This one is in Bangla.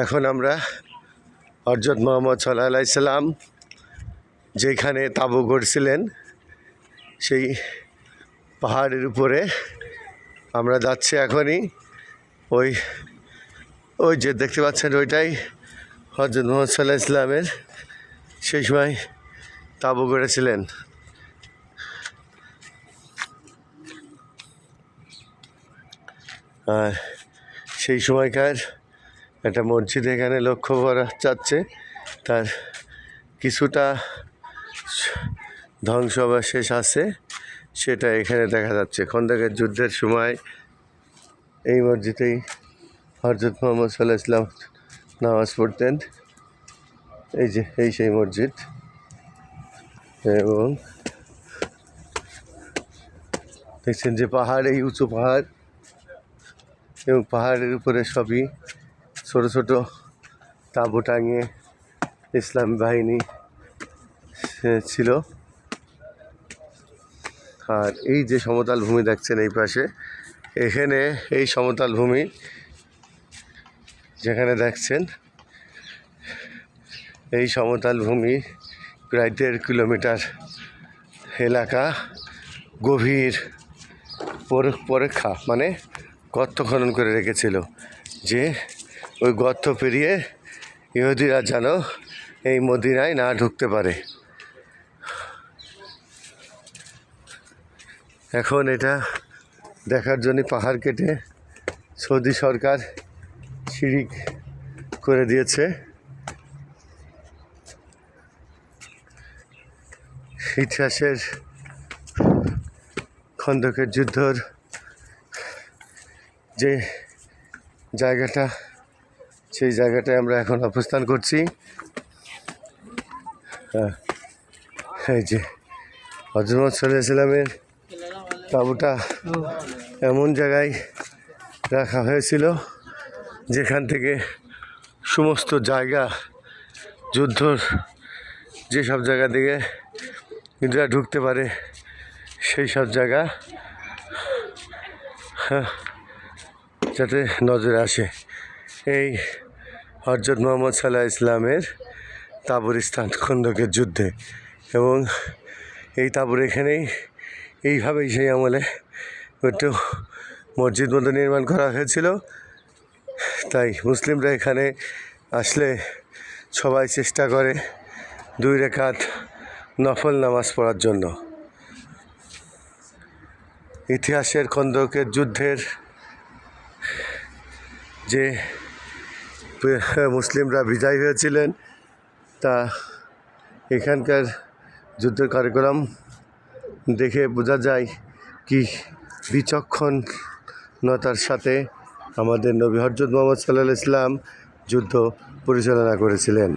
এখন আমরা হরজত মোহাম্মদ সাল্লাহ আলাইসাল্লাম যেখানে তাবু গড়ছিলেন, সেই পাহাড়ের উপরে আমরা যাচ্ছি এখনই। ওই ওই যে দেখতে পাচ্ছেন ওইটাই হজরত মোহাম্মদ সাল্লাহ ইসলামের সেই সময় তাবু গড়েছিলেন। আর সেই সময়কার একটা মসজিদ এখানে লক্ষ্য করা যাচ্ছে। তার কিছুটা ধ্বংসাবশেষ আছে, সেটা এখানে দেখা যাচ্ছে। খন্দকের যুদ্ধের সময় এই মসজিদেই হরজত মোহাম্মদ সাল্লাহ ইসলাম নামাজ পড়তেন। এই যে, এই সেই মসজিদ। এবং দেখছেন যে পাহাড়, এই উঁচু পাহাড়। এবং পাহাড়ের উপরে সবই ছোট ছোট তাঁবু টাঙিয়ে ইসলাম বাহিনী ছিল। আর এই যে সমতল ভূমি দেখছেন এই পাশে, এখানে এই সমতল ভূমি যেখানে দেখছেন, এই সমতল ভূমি প্রায় দেড় কিলোমিটার এলাকা, গভীর পর- পরীক্ষা মানে গর্ত খনন করে রেখেছিল, যে ওই গর্ত পেরিয়ে ইহুদিরা যেন এই মদিনায় না ঢুকতে পারে। এখন এটা দেখার জন্য পাহাড় কেটে সৌদি সরকার সিঁড়ি করে দিয়েছে। ইতিহাসের খন্দকের যুদ্ধর যে জায়গাটা সেই জায়গাটায় আমরা এখন অবস্থান করছি। হ্যাঁ, এই যে হজরত সাল্লামের তাঁবুটা এমন জায়গায় রাখা হয়েছিল যেখান থেকে সমস্ত জায়গা যুদ্ধর যেসব জায়গা থেকে ইন্দ্রা ঢুকতে পারে সেই সব জায়গা হ্যাঁ, যাতে নজরে আসে। এই হরজত মোহাম্মদ সাল্লাহ ইসলামের তাবুর খন্দকের যুদ্ধে। এবং এই তাবুর এখানেই এইভাবেই সেই আমলে একটু মসজিদ মতো নির্মাণ করা হয়েছিল। তাই মুসলিমরা এখানে আসলে সবাই চেষ্টা করে দুই রেখাত নফল নামাজ পড়ার জন্য। ইতিহাসের খন্দকের যুদ্ধের যে মুসলিমরা বিজয় হয়েছিলেন। তা এখানকার যুদ্ধ কার্যক্রম দেখে বোঝা যায় কি বিচক্ষণতার সাথে আমাদের নবী হজরত মোহাম্মদ সাল্লাহ ইসলাম যুদ্ধ পরিচালনা করেছিলেন।